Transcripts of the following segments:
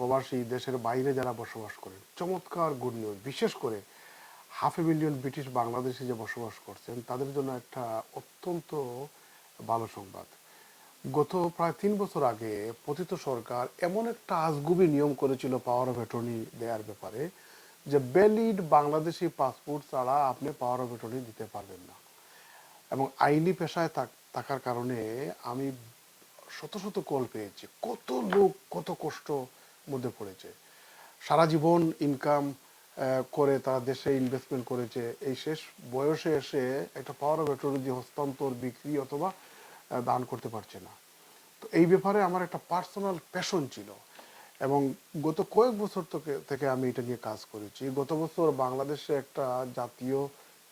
প্রবাসী দেশের বাইরে যারা বসবাস করেন চমৎকার গুড নিউজ বিশেষ করে হাফ এ মিলিয়ন ব্রিটিশ বাংলাদেশে যে বসবাস করছেন, তাদের জন্য একটা অত্যন্ত ভালো সংবাদ। গত প্রায় তিন বছর আগে পতিত সরকার এমন একটা আজগুবি নিয়ম করেছিল পাওয়ার অফ অ্যাটর্নি দেওয়ার ব্যাপারে যে ভ্যালিড বাংলাদেশি পাসপোর্ট ছাড়া আপনি পাওয়ার অফ অ্যাটর্নি দিতে পারবেন না। এবং আইনি পেশায় থাকার কারণে আমি শত শত কল পেয়েছি। কত লোক, কত কষ্ট মধ্যে পড়েছে। সারা জীবন ইনকাম করে তারা দেশে ইনভেস্টমেন্ট করেছে। এই শেষ বয়সে এসে একটা পাওয়ার অফ অ্যাটর্নি হস্তান্তর, বিক্রি অথবা দান করতে পারছে না। তো এই ব্যাপারে আমার একটা পার্সোনাল প্যাশন ছিল এবং গত কয়েক বছর থেকে থেকে আমি এটা নিয়ে কাজ করেছি। গত বছর বাংলাদেশে একটা জাতীয়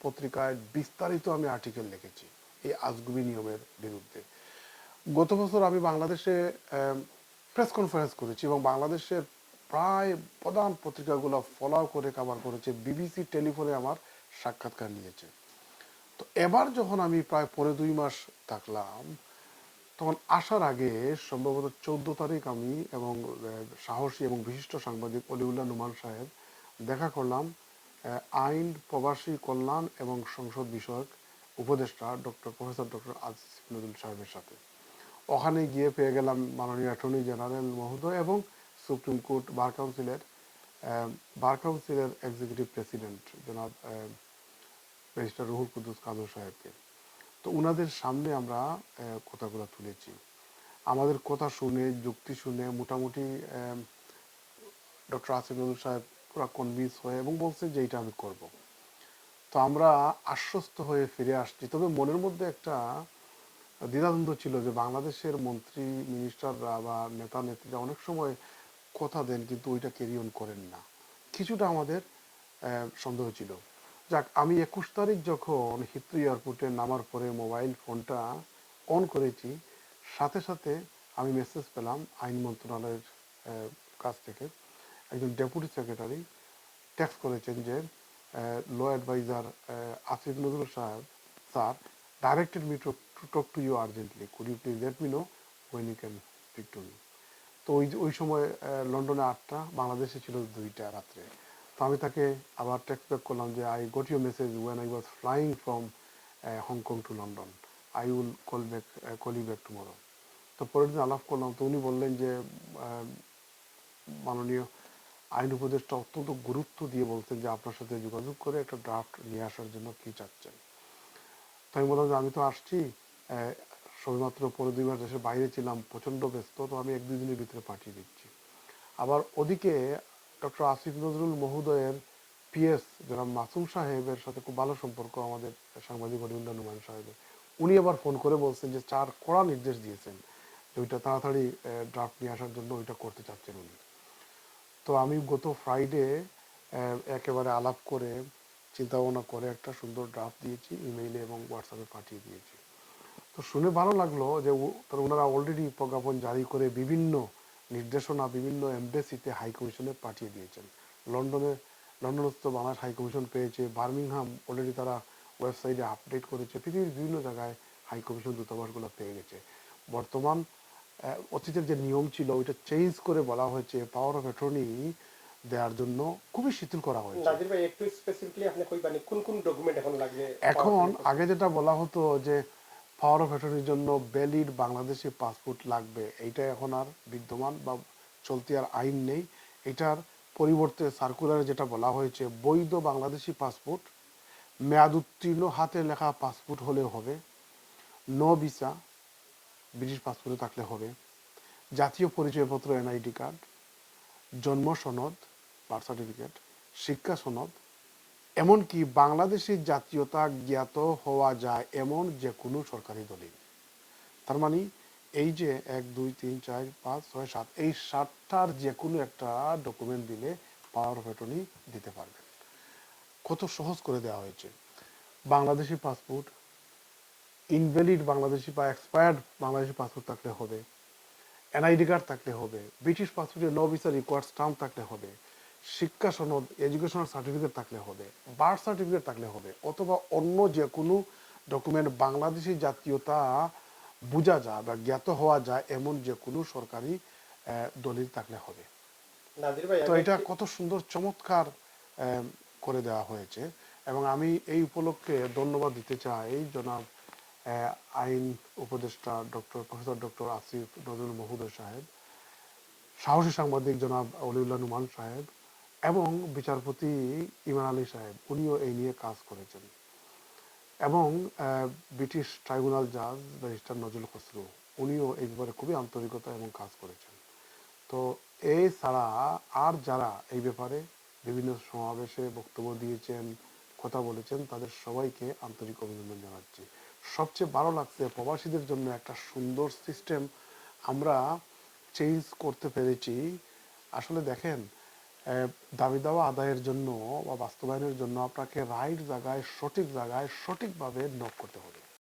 পত্রিকায় বিস্তারিত আমি আর্টিকেল লিখেছি এই আজগুবি নিয়মের বিরুদ্ধে। গত বছর আমি বাংলাদেশে প্রেস কনফারেন্স করেছি এবং বাংলাদেশের প্রায় প্রধান পত্রিকাগুলো ফলো করে কাবার করেছে। বিবিসি টেলিফোনে আমার সাক্ষাৎকার নিয়েছে। তো এবার যখন আমি প্রায় পরে দুই মাস থাকলাম, তখন আসার আগে সম্ভবত চোদ্দ তারিখ আমি এবং সাহসী এবং বিশিষ্ট সাংবাদিক অলিউল্লাহ নুমান সাহেব দেখা করলাম আইন, প্রবাসী কল্যাণ এবং সংসদ বিষয়ক উপদেষ্টা doctor, professor doctor Aziz Nazrul সাহেবের সাথে। ওখানে গিয়ে পেয়ে গেলাম মাননীয় অ্যাটর্নি জেনারেল মহোদয় এবং সুপ্রিম কোর্ট বার কাউন্সিলের বার কাউন্সিলের এক্সিকিউটিভ প্রেসিডেন্ট জনাব ব্যারিস্টার রুহুল কুদ্দুস কাদর সাহেবকে। তো ওনাদের সামনে আমরা কথাগুলো তুলেছি। আমাদের কথা শুনে, যুক্তি শুনে মোটামুটি ডক্টর আসিফ নজরুল সাহেব পুরো কনভিন্স হয়ে এবং বলছে যে এইটা আমি করব। তো আমরা আশ্বস্ত হয়ে ফিরে আসছি। তবে মনের মধ্যে একটা দ্বিধাদ্বন্দ্ব ছিল যে বাংলাদেশের মন্ত্রী মিনিস্টাররা বা নেতা, নেত্রীরা অনেক সময় কথা দেন কিন্তু ওইটা ক্যারি অন করেন না। কিছুটা আমাদের সন্দেহ ছিল। যাক, আমি একুশ তারিখ যখন হিথ্রো এয়ারপোর্টে নামার পরে মোবাইল ফোনটা অন করেছি, সাথে সাথে আমি মেসেজ পেলাম আইন মন্ত্রণালয়ের কাছ থেকে। একজন ডেপুটি সেক্রেটারি টেক্সট করেছেন যে ল অ্যাডভাইজার আসিফ নজরুল সাহেব sir directed me talk to you urgently could you please let me know when you can speak to me তো ওই ওই সময় লন্ডনে আটটা, বাংলাদেশে ছিল দুইটা রাত্রে। তো আমি তাকে আবার টেক্সট ব্যাক করলাম যে I got your message when I was flying from Hong Kong to London I will call back call you back tomorrow তো পরের দিন আলাপ করলাম। তো উনি বললেন যে মাননীয় আইন উপদেষ্টা অত্যন্ত গুরুত্ব দিয়ে বলতেন যে, আপনার সাথে যোগাযোগ করে একটা ড্রাফট নিয়ে আসার জন্য কি চাচ্ছেন? তো আমি বললাম যে, আমি তো আসছি। সবেমাত্র পরে দুই মাস দেশের বাইরে ছিলাম, প্রচণ্ড ব্যস্ত, তো আমি এক দুই দিনের ভিতরে পাঠিয়ে দিচ্ছি। আবার ওদিকে ডক্টর আসিফ নজরুল মহোদয়ের পিএস যারা মাসুম সাহেবের সাথে খুব ভালো সম্পর্ক আমাদের সাংবাদিক অরিন্দা নুমান সাহেবের। উনি আবার ফোন করে বলছেন যে চার কড়া নির্দেশ দিয়েছেন যে ওইটা তাড়াতাড়ি ড্রাফট নিয়ে আসার জন্য ওইটা করতে চাচ্ছেন উনি। তো আমি গত ফ্রাইডে একেবারে আলাপ করে চিন্তা ভাবনা করে একটা সুন্দর ড্রাফট দিয়েছি ইমেইলে এবং হোয়াটসঅ্যাপে পাঠিয়ে দিয়েছি। তো শুনে ভালো লাগল যে ওনারা অলরেডি প্রজ্ঞাপন জারি করে বিভিন্ন নির্দেশনা বিভিন্ন এমবেসিতে হাই কমিশনে পাঠিয়ে দিয়েছেন। লন্ডনে লন্ডনস্থ বাংলাদেশ হাই কমিশন পেয়েছে বার্মিংহাম অলরেডি তারা ওয়েবসাইটে আপডেট করেছে পৃথিবীর বিভিন্ন জায়গায় হাই কমিশন দূতাবাসগুলো পেয়ে গেছে। বর্তমান অতীতের যে নিয়ম ছিল ওইটা চেঞ্জ করে বলা হয়েছে পাওয়ার অফ অ্যাটর্নি দেওয়ার জন্য খুবই শিথিল করা হয়েছে। একটু স্পেসিফিকলি আপনি কইবানি কোন কোন ডকুমেন্ট এখন লাগবে? এখন আগে যেটা বলা হতো যে পাওয়ার অফ অ্যাটর্নির জন্য ভ্যালিড বাংলাদেশি পাসপোর্ট লাগবে। এইটা এখন আর বিদ্যমান বা চলতি আর আইন নেই। এটার পরিবর্তে সার্কুলারে যেটা বলা হয়েছে, বৈধ বাংলাদেশি পাসপোর্ট, মেয়াদ উত্তীর্ণ, হাতে লেখা পাসপোর্ট হলে হবে নো ভিসা ব্রিটিশ পাসপোর্টে থাকলে হবে, জাতীয় পরিচয়পত্র এনআইডি কার্ড জন্ম সনদ বার্থ সার্টিফিকেট শিক্ষা সনদ এমনকি বাংলাদেশি জাতীয়তা জ্ঞাত হওয়া যায় এমন যে কোনো সরকারি দলিল। তার মানে এই যে এক, দুই, তিন, চার, পাঁচ, ছয়, সাত, এই সাতটার যে কোনো একটা ডকুমেন্ট দিলে পাওয়ার অফ অ্যাটর্নি দিতে পারবেন। কত সহজ করে দেওয়া হয়েছে। বাংলাদেশি পাসপোর্ট ইনভ্যালিড বাংলাদেশি বা এক্সপায়ার্ড বাংলাদেশি পাসপোর্ট থাকলে হবে এনআইডি কার্ড থাকলে হবে ব্রিটিশ পাসপোর্টে নো ভিসা রিকোয়ার্ড স্টাম্প থাকলে হবে শিক্ষা সনদ এডুকেশনাল সার্টিফিকেট থাকলে হবে বার্থ সার্টিফিকেট থাকলে হবে অথবা অন্য যে কোনো ডকুমেন্ট বাংলাদেশি জাতীয়তা বোঝা যায় বা জ্ঞাত হওয়া যায় এমন যে কোনো সরকারি দলিল থাকলে হবে। তো এটা কত সুন্দর চমৎকার করে দেওয়া হয়েছে এবং আমি এই উপলক্ষে ধন্যবাদ দিতে চাই জনাব আইন উপদেষ্টা doctor professor doctor Asif Nazrul মহুদর সাহেব সাহসী সাংবাদিক জনাব অলিউল্লাহ নুমান সাহেব এবং বিচারপতি ইমান আলী সাহেব, উনিও এই নিয়ে কাজ করেছেন। এবং ব্রিটিশ ট্রাইব্যুনাল জাজ ব্যারিস্টার নজরুল খসরু, উনিও এই ব্যাপারে খুবই আন্তরিকতা এবং কাজ করেছেন। তো এই ছাড়া আর যারা এই ব্যাপারে বিভিন্ন সমাবেশে বক্তব্য দিয়েছেন, কথা বলেছেন, তাদের সবাইকে আন্তরিক অভিনন্দন জানাচ্ছি। সবচেয়ে ভালো লাগছে প্রবাসীদের জন্য একটা সুন্দর সিস্টেম আমরা চেঞ্জ করতে পেরেছি। আসলে দেখেন দাবি দাওয়া আদায়ের জন্য বা বাস্তবায়নের জন্য আপনাকে রাইট জায়গায়, সঠিক জায়গায় সঠিকভাবে নক করতে হবে।